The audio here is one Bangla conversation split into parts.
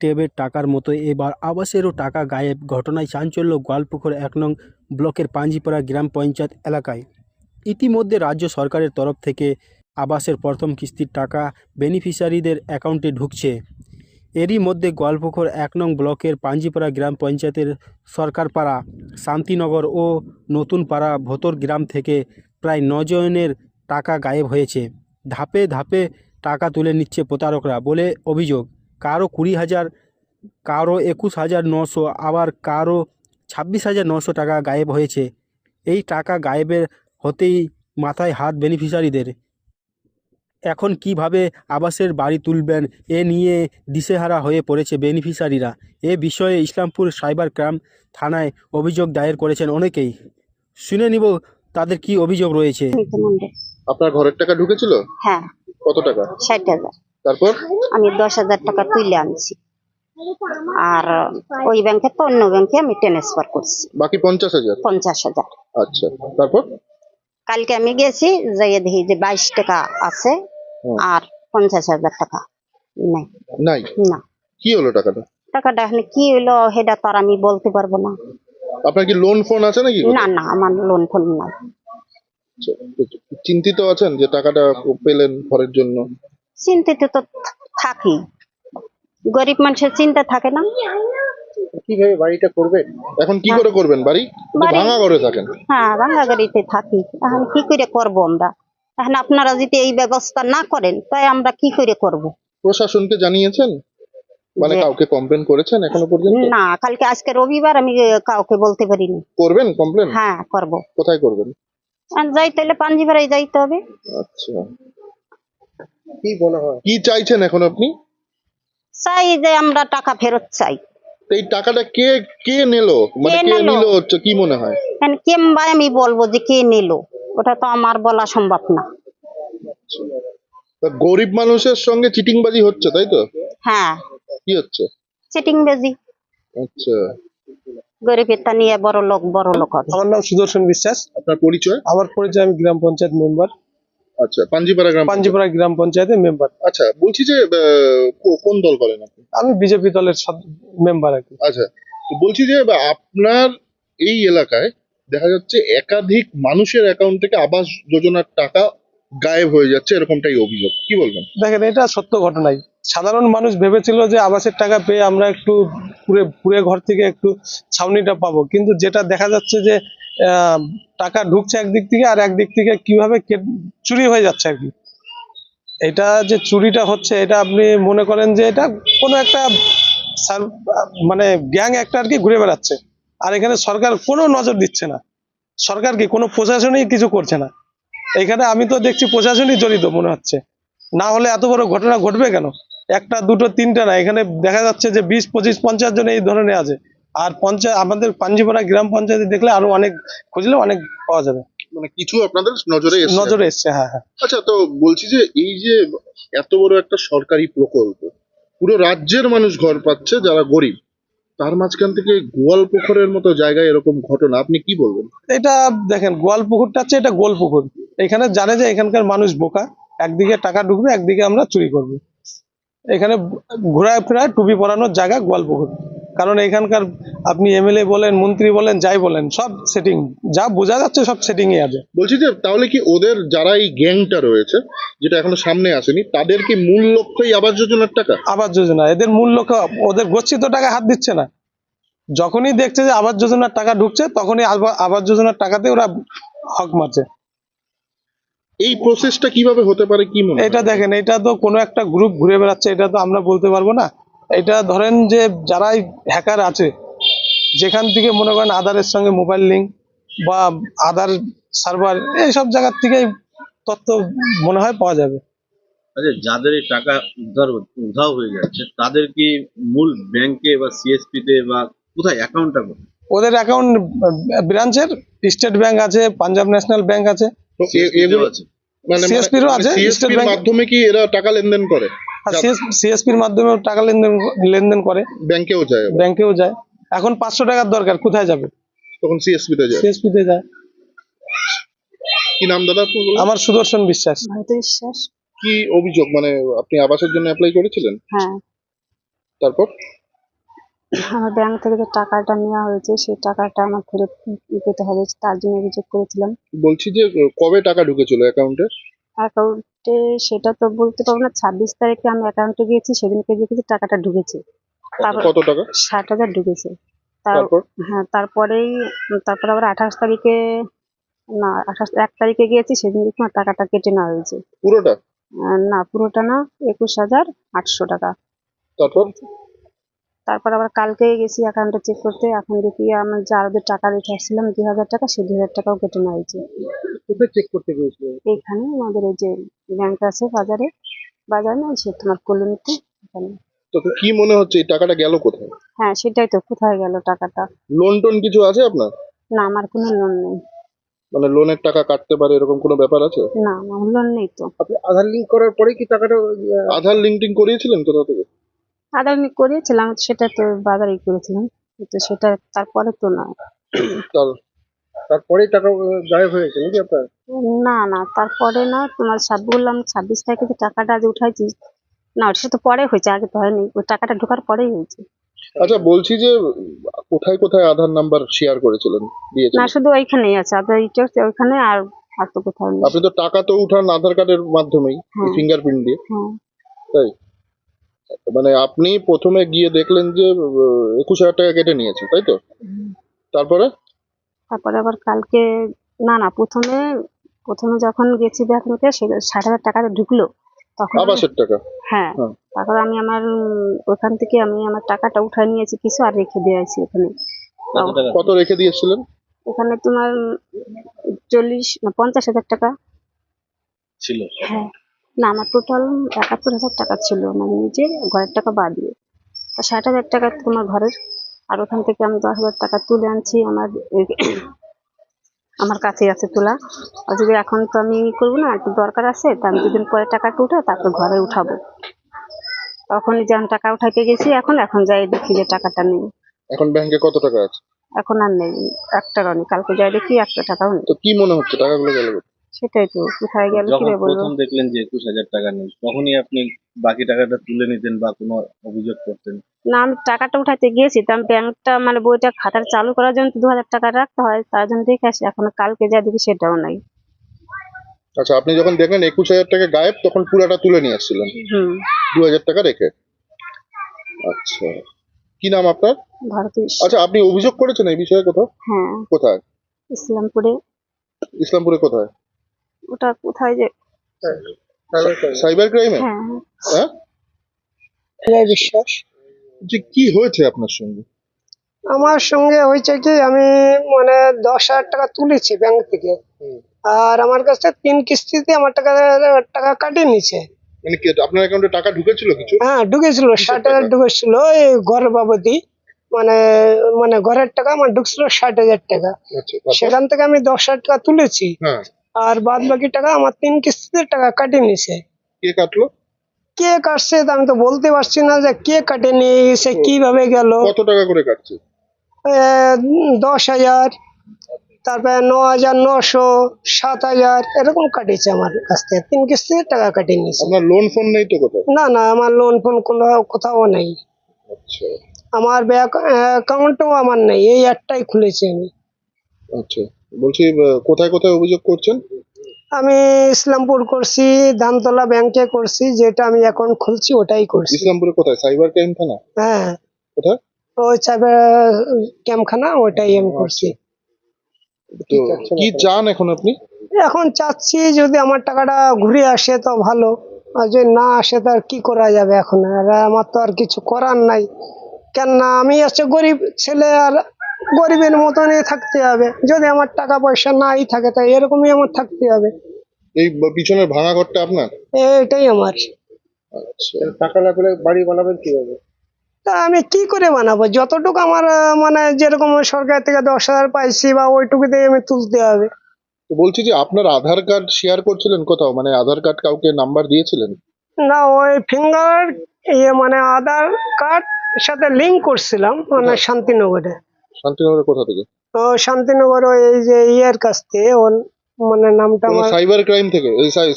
ট্যাবের টাকার মতো। এবার আবাসেরও টাকা গায়েব। ঘটনায় চাঞ্চল্য গোয়ালপুকুর এক নং ব্লকের পাঞ্জিপাড়া গ্রাম পঞ্চায়েত এলাকায়। ইতিমধ্যে রাজ্য সরকারের তরফ থেকে আবাসের প্রথম কিস্তির টাকা বেনিফিশিয়ারিদের অ্যাকাউন্টে ঢুকছে। এরই মধ্যে গোয়ালপুকুর এক নং ব্লকের পাঞ্জিপাড়া গ্রাম পঞ্চায়েতের সরকারপাড়া, শান্তিনগর ও নতুনপাড়া ভোতর গ্রাম থেকে প্রায় নজনের টাকা গায়েব হয়েছে। ধাপে ধাপে টাকা তুলে নিচ্ছে প্রতারকরা বলে অভিযোগ। কারও কুড়ি হাজার কারও একুশ হাজার নশো আবার কারও ছাব্বিশ হাজার নশো টাকা গায়েব হয়েছে। এই টাকা গায়েবের হতেই মাথায় হাত বেনিফিশিয়ারিদের। এখন কীভাবে আবাসের বাড়ি তুলবেন এ নিয়ে দিশেহারা হয়ে পড়েছে বেনিফিশিয়ারিরা। এ বিষয়ে ইসলামপুর সাইবার ক্রাইম থানায় অভিযোগ দায়ের করেছেন অনেকেই। শুনে নিব তাদের কি অভিযোগ রয়েছে। আপনার ঘরের টাকা ঢুকেছিল? হ্যাঁ। কত টাকা? ষাট হাজার। তারপর? আমি দশ হাজার টাকা তুলে আনছি। আর ওই ব্যাংকে তো অন্য ব্যাংকে আমি ট্রান্সফার করছি। বাকি পঞ্চাশ হাজার? পঞ্চাশ হাজার। আচ্ছা তারপর? কালকে আমি গেছি যাইয়ে দেখি যে বাইশ টাকা আছে আর পঞ্চাশ হাজার টাকা নাই। নাই? না। কি হলো টাকাটা? টাকাটা এখন কি হইল সেটা তো আর আমি বলতে পারব না। আপনার কি লোন ফোন আছে নাকি? না না আমার লোন ফোন নাই। আচ্ছা, চিন্তিত আছেন যে টাকাটা পেলেন ঘরের জন্য? চিন্তিত তো থাকি। গরিব মানুষের চিন্তা থাকে না। কীভাবে বাড়িটা করবেন এখন কি করে করবেন বাড়ি? বাড়ি- ভাঙা ঘরে থাকেন। হ্যাঁ ভাঙ্গা গাড়িতে থাকি। এখন কি করে করব আমরা? এখন আপনারা যদি এই ব্যবস্থা না করেন তাই আমরা কি করে করব? প্রশাসনকে জানিয়েছেন? মানে যে- কাউকে কমপ্লেন করেছেন এখনও পর্যন্ত? না কালকে আজকে রবিবার আমি কাউকে বলতে পারিনি। করবেন কমপ্লেন হ্যাঁ করব। কোথায় করবেন? আর যাইতে হলে পাঞ্জিবাড়াই যাইতে হবে। আচ্ছা। কি মনে হয়? কি চাইছেন এখন আপনি? চাই যে আমরা টাকা ফেরত চাই। তো এই টাকাটা কে কে নিলো? মানে কে নিল? হচ্ছে কি মনে হয়? এখন কেমবাই আমি বলব যে কে নিল? ওটা তো আমার বলা সম্ভব না। তা গরিব মানুষের সঙ্গে চিটিংবাজি হচ্ছে তাই তো? হ্যাঁ। কি হচ্ছে? চিটিং বেজি আচ্ছা গরিবেরটা নিয়ে বড় লোক বড় লোক আমার নাম সুদর্শন বিশ্বাস। আপনার পরিচয়? আমার পরিচয় আমি গ্রাম পঞ্চায়েত মেম্বার। আচ্ছা পাঞ্জিপাড়া গ্রাম পাঞ্জিপাড়া গ্রাম পঞ্চায়েতের মেম্বার আচ্ছা বলছি যে কোন দল করেন আপনি? আমি বিজেপি দলের মেম্বার আর কি। আচ্ছা তো বলছি যে আপনার এই এলাকায় দেখা যাচ্ছে একাধিক মানুষের অ্যাকাউন্ট থেকে আবাস যোজনার টাকা গায়েব হয়ে যাচ্ছে এরকমটাই অভিযোগ। কি বলবেন? দেখেন এটা সত্য ঘটনাই। সাধারণ মানুষ ভেবেছিল যে আবাসের টাকা পেয়ে আমরা একটু পুরে পুরে ঘর থেকে একটু ছাউনিটা পাবো। কিন্তু যেটা দেখা যাচ্ছে যে টাকা ঢুকছে একদিক থেকে আর একদিক থেকে কীভাবে চুরি হয়ে যাচ্ছে আর কি। এটা যে চুরিটা হচ্ছে, এটা আপনি মনে করেন যে এটা কোনো একটা মানে গ্যাং একটা আর কি ঘুরে বেড়াচ্ছে। আর এখানে সরকার কোনো নজর দিচ্ছে না। সরকার কি কোনো প্রশাসনই কিছু করছে না। এখানে আমি তো দেখছি প্রশাসনই জড়িত মনে হচ্ছে। না হলে এত বড় ঘটনা ঘটবে কেন? একটা, দুটো, তিনটা না। এখানে দেখা যাচ্ছে যে বিশ, পঁচিশ, পঞ্চাশ জন এই ধরনের আছে। আর পঞ্চায়েত আমাদের পাঞ্জিপাড়া গ্রাম পঞ্চায়েতে দেখলে আরও অনেক খুঁজলে অনেক পাওয়া যাবে। মানে কিছু আপনাদের নজরে এসেছে? নজরে এসছে হ্যাঁ হ্যাঁ। আচ্ছা তো বলছি যে এই যে এত বড় একটা সরকারি প্রকল্প পুরো রাজ্যের মানুষ ঘর পাচ্ছে যারা গরিব তার মাঝখান থেকে গোয়াল পুকুরের মতো জায়গায় এরকম ঘটনা আপনি কি বলবেন? এটা দেখেন গোয়াল পুকুরটা হচ্ছে এটা গোল পুকুর এখানে জানে যে এখানকার মানুষ বোকা একদিকে টাকা ঢুকবে একদিকে আমরা চুরি করব। এখানে ঘোরায় ফেরায় টুপি পরানোর জায়গা গোয়াল পুকুর কারণ এখানকার আপনি এমএলএ বলেন মন্ত্রী বলেন যাই বলেন সব সেটিং যা বোঝা যাচ্ছে সব সেটিংয়ে আছে। বলছি যে তাহলে কি ওদের যারা এই গ্যাংটা রয়েছে যেটা এখনও সামনে আসেনি তাদের কি মূল লক্ষ্যই আবাস যোজনার টাকা? আবাস যোজনা এদের মূল লক্ষ্য ওদের গচ্ছিত টাকা হাত দিচ্ছে না। যখনই দেখছে যে আবাস যোজনার টাকা ঢুকছে তখনই আবা- আবাস যোজনার টাকাতে ওরা হক মারছে। এই প্রসেসটা কীভাবে হতে পারে কি মনে এটা দেখেন এটা তো কোনো একটা গ্রুপ ঘুরে বেড়াচ্ছে এটা তো আমরা বলতে পারব না। এটা ধরেন যে যারাই হ্যাকার আছে যেখান থেকে মনে করেন আধারের সঙ্গে মোবাইল লিঙ্ক বা আধার সার্ভার এইসব জায়গার থেকেই তথ্য মনে হয় পাওয়া যাবে। আচ্ছা যাদের এই টাকা উদ্ধার উধাও হয়ে যাচ্ছে তাদের কি মূল ব্যাংকে বা সিএসপি তে বা কোথায় অ্যাকাউন্টটা কোথায় ওদের অ্যাকাউন্ট ব্রাঞ্চের স্টেট ব্যাংক আছে পাঞ্জাব ন্যাশনাল ব্যাংক আছে। এগুলো আছে। মানে CSP আছে, সিএসপির মাধ্যমে কি এরা টাকা লেনদেন করে? সিএসপির মাধ্যমে টাকা লেনদেন লেনদেন করে। ব্যাংকেও যায় ব্যাংকেও যায়। এখন পাঁচশো টাকার দরকার কোথায় যাবে? তখন সিএসপি তে যায়। সিএসপি তে যায়। কি নাম দাদা আমার সুদর্শন বিশ্বাস। বিশ্বাস কি অভিযোগ? মানে আপনি আবাসের জন্য অ্যাপ্লাই করেছিলেন? হ্যাঁ। তারপর? আমার ব্যাংক থেকে যে টাকাটা নেওয়া হয়েছে সেই টাকাটা আমার ফেরত পেতে হবে তার জন্য অভিযোগ করেছিলাম। বলছি যে কবে টাকা ঢুকেছিল অ্যাকাউন্টে অ্যাকাউন্টে সেটা তো বলতে পারব না ছাব্বিশ তারিখে আমি অ্যাকাউন্টে গিয়েছি সেদিনকে দেখেছি টাকাটা ঢুকেছে। কত টাকা? ষাট হাজার ঢুকেছে। তারপর? হ্যাঁ তারপরেই তারপর আবার আঠাশ তারিখে না আঠাশ এক তারিখে গিয়েছি সেদিন আমার টাকাটা কেটে নেওয়া হয়েছে। পুরোটা? না পুরোটা না একুশ হাজার আটশো টাকা। তারপর? তারপর আবার কালকে গেছি অ্যাকাউন্টে চেক করতে এখন দেখি আমার যে যে টাকা রেখে আসছিলাম দুই হাজার টাকা সেই দুই হাজার টাকাও কেটে নেওয়া হয়েছে। কোথায় চেক করতে গিয়েছিল? এইখানে আমাদের এই যে ব্যাংক আছে বাজারে বাজার না সে তোমার কলোনিতে এখানে। তো কি মনে হচ্ছে এই টাকাটা গেল কোথায়? হ্যাঁ সেটাই তো কোথায় গেল টাকাটা? লোন টোন কিছু আছে আপনার? না আমার কোনো লোন নেই। মানে লোনের টাকা কাটতে পারে এরকম কোনো ব্যাপার আছে? না আমার লোন নেই তো। আপনি আধার লিঙ্ক করার পরে কি টাকাটা আধার লিঙ্ক করিয়েছিলেন কোথা থেকে? আদার আমি করিয়েছিলাম সেটা তো বাজারেই করেছিলাম কিন্তু সেটা তারপরে তো না তার তারপরে টাকা গায়েব হয়েছে নাকি আপনার? না না তারপরে না তোমার সব বললাম ছাব্বিশ তারিখে যে টাকাটা আজ উঠাইছি না সেটা তো পরে হয়েছে আগে তো হয়নি ওই টাকাটা ঢোকার পরেই হয়েছে। আচ্ছা বলছি যে কোথায় কোথায় আধার নাম্বার শেয়ার করেছিলেন না শুধু ওইখানেই আছে আধার ইটের ওইখানে আর আর তো কোথাও নেই। আপনি তো টাকা তো উঠান আধার কার্ডের মাধ্যমেই হ্যাঁ। ফিঙ্গারপ্রিন্ট দিয়ে। হ্যাঁ। তাই? মানে আপনি প্রথমে গিয়ে দেখলেন যে একুশ হাজার টাকা কেটে নিয়েছে তাই তো? তারপরে? তারপরে আবার কালকে না না প্রথমে প্রথমে যখন গেছি ব্যাংকে সে ষাট হাজার টাকাটা ঢুকলো। তখন আবাসের টাকা? হ্যাঁ। হ্যাঁ। তারপর আমি আমার ওখান থেকে আমি আমার টাকাটা উঠায় নিয়েছি কিছু আর রেখে দিয়েছি ওখানে। কত কত রেখে দিয়েছিলেন? ওখানে তোমার চল্লিশ না পঞ্চাশ হাজার টাকা। ছিল। হ্যাঁ। না আমার টোটাল একাত্তর হাজার টাকা ছিল। মানে নিজের ঘরের টাকা বাদ দিয়ে। তা ষাট হাজার টাকা তোমার ঘরের আর ওখান থেকে আমি দশ হাজার টাকা তুলে আনছি আমার আমার কাছে আছে তোলা। আর যদি এখন তো আমি করব না একটু দরকার আছে তা আমি দুদিন পরে টাকাটা উঠে তারপর ঘরে উঠাবো। তখনই যে আমি টাকা উঠাইতে গেছি এখন এখন যাই দেখি যে টাকাটা নেই। এখন ব্যাংকে কত টাকা আছে? এখন আর নেই। এক টাকাও নেই। কালকে যাই দেখি একটা টাকাও নেই। তো কি মনে হচ্ছে? টাকাগুলো গেল? সেটাই তো কোথায় গেল যখন কি বলব প্রথম দেখলেন যে একুশ হাজার টাকা নেই তখনই আপনি বাকি টাকাটা তুলে নিতেন বা কোনো অভিযোগ করতেন? না আমি টাকাটা উঠাতে গিয়েছি তো আমি ব্যাংকটা মানে বইটা খাতার চালু করার জন্য দু হাজার টাকা রাখতে হয় তার জন্য দেখে আসি এখন কালকে যা দেখি সেটাও নাই। আচ্ছা আপনি যখন দেখলেন একুশ হাজার টাকা গায়েব তখন পুরাটা তুলে নিয়ে এসেছিলেন হুম। দু হাজার টাকা রেখে? আচ্ছা। কি নাম আপনার? ভারতী আচ্ছা আপনি অভিযোগ করেছেন এই বিষয়ে কোথাও? হ্যাঁ। কোথায়? ইসলামপুরে। ইসলামপুরে কোথায়? ওটা কোথায় যে সাইবার ক্রাইমে হ্যাঁ। হ্যাঁ? বিশ্বাস। যে কি হয়েছে আপনার সঙ্গে? আমার সঙ্গে হয়েছে কি আমি মানে দশ হাজার টাকা তুলেছি ব্যাংক থেকে। আর আমার কাছ থেকে তিন কিস্তিতে আমার টাকা টাকা কাটিয়ে নিছে মানে কি আপনার অ্যাকাউন্টে টাকা ঢুকেছিল কিছু? হ্যাঁ ঢুকেছিল ষাট হাজার ঢুকেছিল এই ঘর বাবদি। মানে মানে ঘরের টাকা আমার ঢুকছিল ষাট হাজার টাকা। আচ্ছা সেখান থেকে আমি দশ হাজার টাকা তুলেছি। হ্যাঁ। আর বাদ বাকি টাকা আমার তিন কিস্তিতে টাকা কাটিয়ে নিছে। কে কাটলো? কে কাটছে তা আমি তো বলতে পারছি না যে কে কাটে নিয়ে গেছে কীভাবে গেল। কত টাকা করে কাটছে? দশ হাজার তারপরে ন হাজার নশো সাত হাজার এরকম কাটিয়েছে আমার কাছ থেকে। তিন কিস্তিতে টাকা কাটিয়ে নিয়েছে। আপনার লোন ফোন নেই তো কোথাও? না না আমার লোন ফোন কোনো কোথাও নেই। আচ্ছা। আমার ব্যাংক অ্যাকাউন্টও আমার নেই এই একটাই খুলেছি আমি। আচ্ছা। বলছি কোথায় কোথায় অভিযোগ করছেন? আমি ইসলামপুর করছি ধানতলা ব্যাংকে করছি যেটা আমি অ্যাকাউন্ট খুলছি ওটাই করছি। ইসলামপুরে কোথায়? সাইবার ক্রাইম থানা? হ্যাঁ। কোথায়? ওই চাইবার ক্যাম্পখানা ওটাই আমি করছি। তো কি চান এখন আপনি? এখন চাচ্ছি যদি আমার টাকাটা ঘুরে আসে তো ভালো আর যদি না আসে তো আর কি করা যাবে এখন? আর আমার তো আর কিছু করার নাই। কেননা আমি হচ্ছে গরিব ছেলে আর গরিবের মতনই থাকতে হবে। যদি আমার টাকা পয়সা নাই থাকে তাই এরকমই আমার থাকতে হবে। এই পিছনের ভাঙা ঘরটা আপনার? এটাই আমার। আচ্ছা। টাকা না পেলে বাড়ি বানাবেন কীভাবে? তা আমি কি করে বানাবো? যতটুকু আমার মানে যেরকম সরকার থেকে দশ হাজার পাইছি বা ওইটুকু দিয়ে আমি তুলতে হবে। বলছি যে আপনার আধার কার্ড শেয়ার করছিলেন কোথাও? মানে আধার কার্ড কাউকে নাম্বার দিয়েছিলেন? না ওই ফিঙ্গার ইয়ে মানে আধার কার্ড সাথে লিঙ্ক করছিলাম মানে শান্তিনগরে। শান্তিনগরের কোথা থেকে? তো শান্তিনগর ওই এই যে ইয়ার কাছ থেকে ওর মানে নামটা আমার সাইবার ক্রাইম থেকে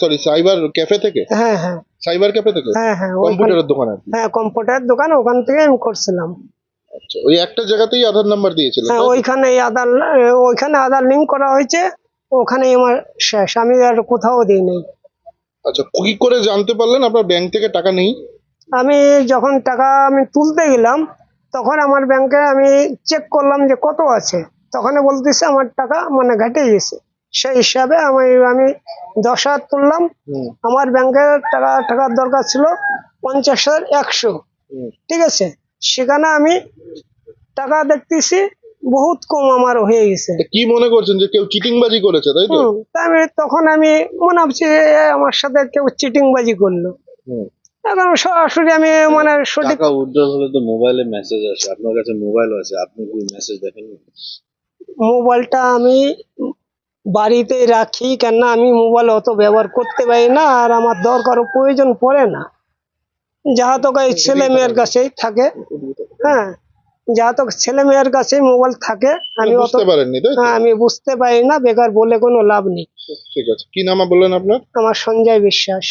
সরি সাইবার ক্যাফে থেকে? হ্যাঁ হ্যাঁ। সাইবার ক্যাফে থেকে? হ্যাঁ হ্যাঁ কম্পিউটারের দোকান আর হ্যাঁ কম্পিউটার দোকান ওখান থেকে আমি করছিলাম। আচ্ছা ওই একটা জায়গাতেই আধার নাম্বার দিয়েছিলেন হ্যাঁ? ওইখানে আধার ওইখানে আধার লিঙ্ক করা হয়েছে ওখানে আমার শেষ আমি আর কোথাও দিই নাই আচ্ছা কি করে জানতে পারলেন আপনার ব্যাংক থেকে টাকা নেই? আমি যখন টাকা আমি তুলতে গেলাম তখন আমার ব্যাংকে আমি চেক করলাম যে কত আছে। তখন বলতেছে আমার টাকা মানে ঘটে গেছে। সেই হিসাবে আমি আমি দশ হাজার তুললাম। আমার ব্যাংকে টাকা টাকার দরকার ছিল পঞ্চাশ হাজার একশো। ঠিক আছে? সেখানে আমি টাকা দেখতেছি বহুত কম আমার হয়ে গেছে। কি মনে করছেন যে কেউ চিটিংবাজি করেছে তাই তো? আমি তখন আমি মনে ভাবছি আমার সাথে কেউ চিটিংবাজি করল। এখন সরাসরি আমি মানে সঠিক টাকা উইথড্রল হলে তো মোবাইলে মেসেজ আসে। আপনার কাছে মোবাইল আছে আপনি কি মেসেজ দেখেন মোবাইলটা আমি বাড়িতেই রাখি কেননা আমি মোবাইল অত ব্যবহার করতে পারি না আর আমার দরকারও প্রয়োজন পড়ে না। যাহা তো এই ছেলে মেয়ের কাছেই থাকে। হ্যাঁ যাহা তো ছেলে মেয়ের কাছেই মোবাইল থাকে আমি অত হ্যাঁ আমি বুঝতে পারি না বেকার বলে কোনো লাভ নেই। ঠিক আছে। কি নাম বললেন আপনার? আমার সঞ্জয় বিশ্বাস।